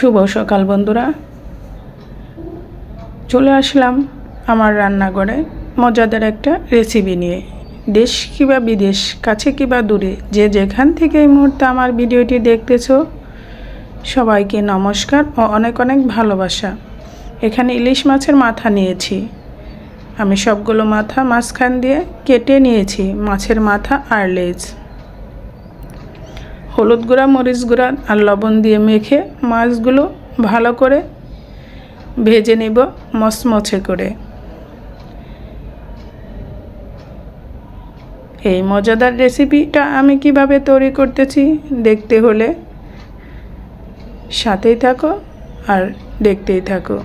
শুভ সকাল, বন্ধুরা। চলে আসলাম আমার রান্নাঘরে। মজাদার একটা রেসিপি নিয়ে। দেশ কিবা বিদেশ, কাছে কিবা দূরে, যে যেখান থেকে এই মুহূর্তে আমার ভিডিওটি দেখতেছো, সবাইকে নমস্কার ও অনেক অনেক ভালোবাসা। এখানে ইলিশ মাছের মাথা নিয়েছি। আমি সবগুলো মাথা মাঝখান দিয়ে কেটে নিয়েছি, মাছের মাথা আর লেজ। হলুদ গুঁড়া, মরিচ গুঁড়া আর লবণ দিয়ে মেখে মাছগুলো ভালো করে ভেজে নেব মচমচে করে। এই মজাদার রেসিপিটা আমি কীভাবে তৈরি করতেছি দেখতে হলে সাথেই থাকো আর দেখতেই থাকো।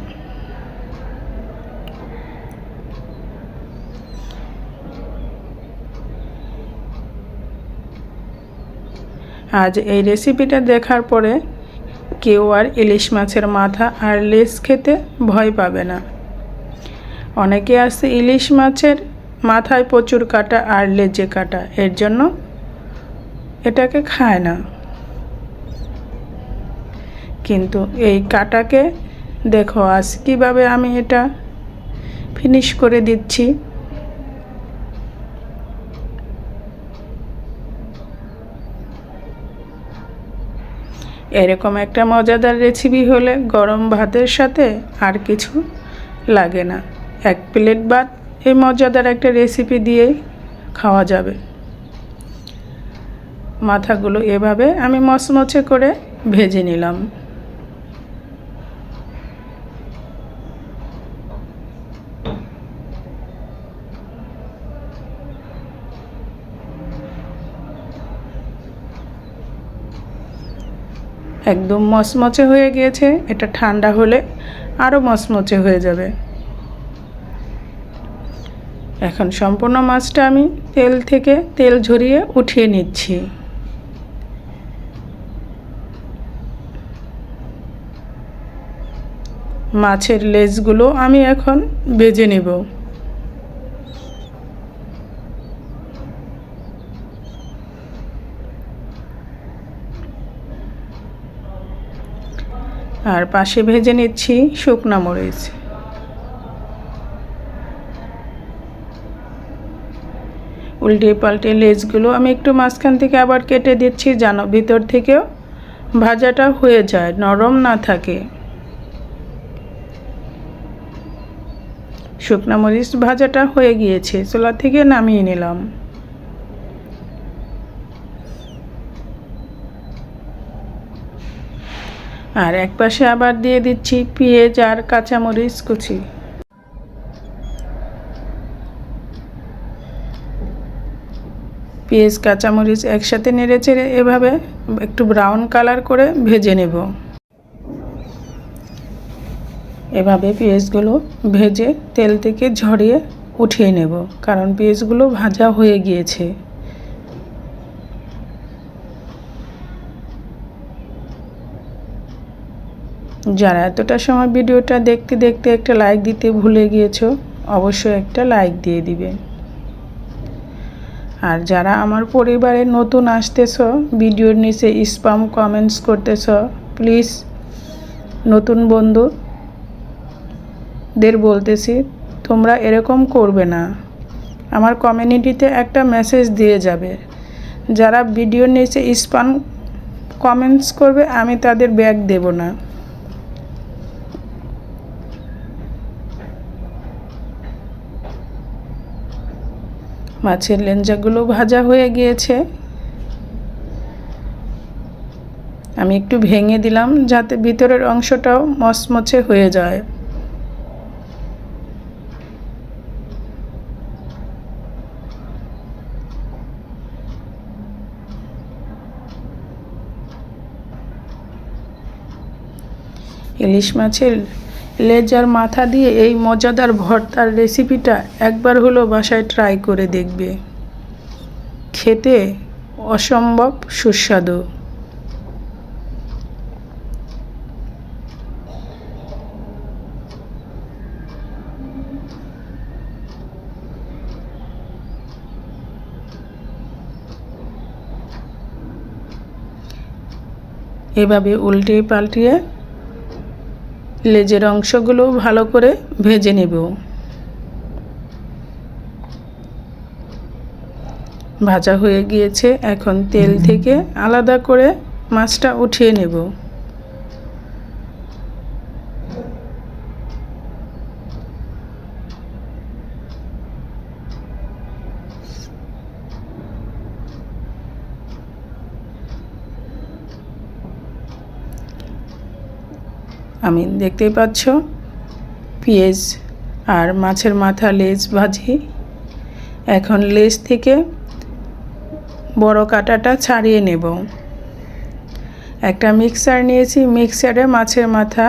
আজ এই রেসিপিটা দেখার পরে কেউ আর ইলিশ মাছের মাথা আর লেস খেতে ভয় পাবে না। অনেকে আছে ইলিশ মাছের মাথায় প্রচুর কাটা আর লেজে কাটা, এর জন্য এটাকে খায় না। কিন্তু এই কাটাকে দেখো, আজ কীভাবে আমি এটা ফিনিশ করে দিচ্ছি। এরকম একটা মজাদার রেসিপি হলে গরম ভাতের সাথে আর কিছু লাগে না। এক প্লেট ভাত এই মজাদার একটা রেসিপি দিয়ে খাওয়া যাবে। মাথাগুলো এভাবে আমি মচমচে করে ভেজে নিলাম। একদম মচমচে হয়ে গিয়েছে। এটা ঠান্ডা হলে আরও মচমচে হয়ে যাবে। এখন সম্পূর্ণ মাছটা আমি তেল থেকে তেল ঝরিয়ে উঠিয়ে নিচ্ছি। মাছের লেজগুলো আমি এখন বেজে নেব। আর পাশে ভেজে নিচ্ছি শুকনা মরিচ। উল্টে পাল্টে লেজগুলো আমি একটু মাঝখান থেকে আবার কেটে দিচ্ছি যেন ভিতর থেকেও ভাজাটা হয়ে যায়, নরম না থাকে। শুকনা মরিচ ভাজাটা হয়ে গিয়েছে, চোলা থেকে নামিয়ে নিলাম। আর এক পাশে আবার দিয়ে দিচ্ছি পেঁয়াজ আর কাঁচামরিচ কুচি। পেঁয়াজ, কাঁচামরিচ একসাথে নেড়ে চেড়ে এভাবে একটু ব্রাউন কালার করে ভেজে নেব। এভাবে পেঁয়াজগুলো ভেজে তেল থেকে ঝরিয়ে উঠিয়ে নেব, কারণ পেঁয়াজগুলো ভাজা হয়ে গিয়েছে। যারা এতটা সময় ভিডিওটা দেখতে দেখতে একটা লাইক দিতে ভুলে গিয়েছো, অবশ্যই একটা লাইক দিয়ে দিবে। আর যারা আমার পরিবারে নতুন আসতেছ, ভিডিওর নিচে স্পাম কমেন্টস করতেছ প্লিজ নতুন বন্ধুদের বলতেছি, তোমরা এরকম করবে না। আমার কমিউনিটিতে একটা মেসেজ দিয়ে যাবে। যারা ভিডিওর নিচে স্পাম কমেন্টস করবে, আমি তাদের ব্যাগ দেব না। মাছের লেঞ্জাগুলো ভাজা হয়ে গিয়েছে। আমি একটু ভেঙে দিলাম যাতে ভিতরের অংশটাও মচমচে হয়ে যায়। ইলিশ মাছের লেজার মাথা দিয়ে এই মজাদার ভর্তার রেসিপিটা একবার হলো বাসায় ট্রাই করে দেখবে। খেতে অসম্ভব সুস্বাদু। এভাবে উল্টে পাল্টিয়ে লেজের অংশগুলো ভালো করে ভেজে নেব। ভাজা হয়ে গিয়েছে এখন তেল থেকে আলাদা করে মাছটা উঠিয়ে নেব। আমি দেখতেই পাচ্ছ, পেঁয়াজ আর মাছের মাথা লেজ ভাজি। এখন লেজ থেকে বড় কাটাটা ছাড়িয়ে নেব। একটা মিক্সার নিয়েছি, মিক্সারে মাছের মাথা,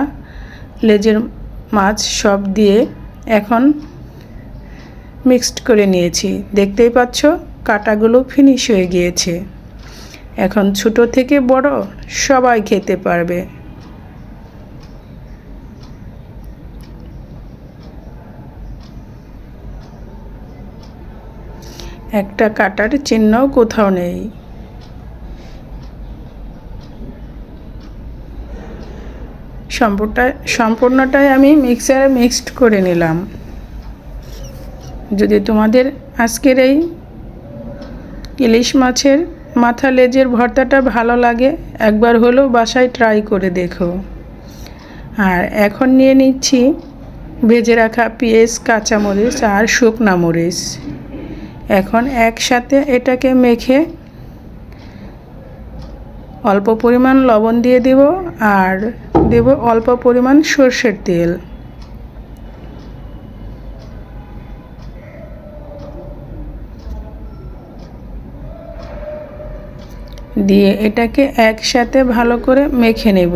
লেজের মাছ সব দিয়ে এখন মিক্সড করে নিয়েছি। দেখতেই পাচ্ছ, কাটাগুলো ফিনিশ হয়ে গিয়েছে। এখন ছোট থেকে বড় সবাই খেতে পারবে। একটা কাটার চিহ্ন কোথাও নেই। সম্পূর্ণটা, সম্পূর্ণটাই আমি মিক্সারে মিক্সড করে নিলাম। যদি তোমাদের আজকের এই ইলিশ মাছের মাথা লেজের ভর্তাটা ভালো লাগে, একবার হলেও বাসায় ট্রাই করে দেখো। আর এখন নিয়ে নিচ্ছি ভেজে রাখা পেঁয়াজ, কাঁচামরিচ আর শুকনা মরিচ। এখন একসাথে এটাকে মেখে অল্প পরিমাণ লবণ দিয়ে দেব আর দেব অল্প পরিমাণ সর্ষের তেল। দিয়ে এটাকে একসাথে ভালো করে মেখে নেব।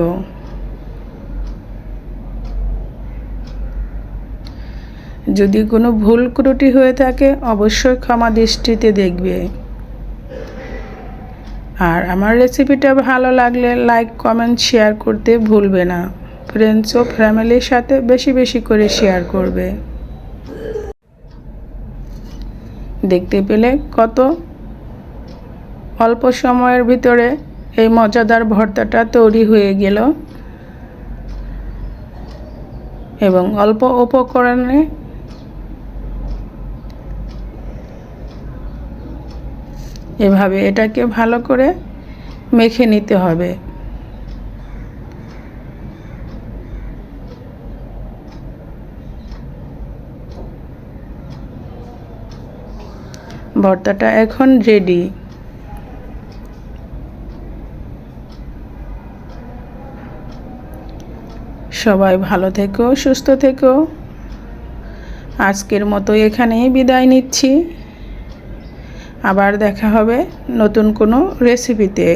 যদি কোনো ভুল ত্রুটি হয়ে থাকে, অবশ্যই ক্ষমা দৃষ্টিতে দেখবে। আর আমার রেসিপিটা ভালো লাগলে লাইক কমেন্ট শেয়ার করতে ভুলবে না। ফ্রেন্ডস ও ফ্যামিলির সাথে বেশি বেশি করে শেয়ার করবে। দেখতে পেলে কত অল্প সময়ের ভিতরে এই মজাদার ভর্তাটা তৈরি হয়ে গেল। এবং অল্প উপকরণে এভাবে এটাকে ভালো করে মেখে নিতে হবে। ভর্তাটা এখন রেডি সবাই ভালো থেকো, সুস্থ থেকো। আজকের মতো এখানেই বিদায় নিচ্ছি। আবার দেখা হবে নতুন কোনো রেসিপিতে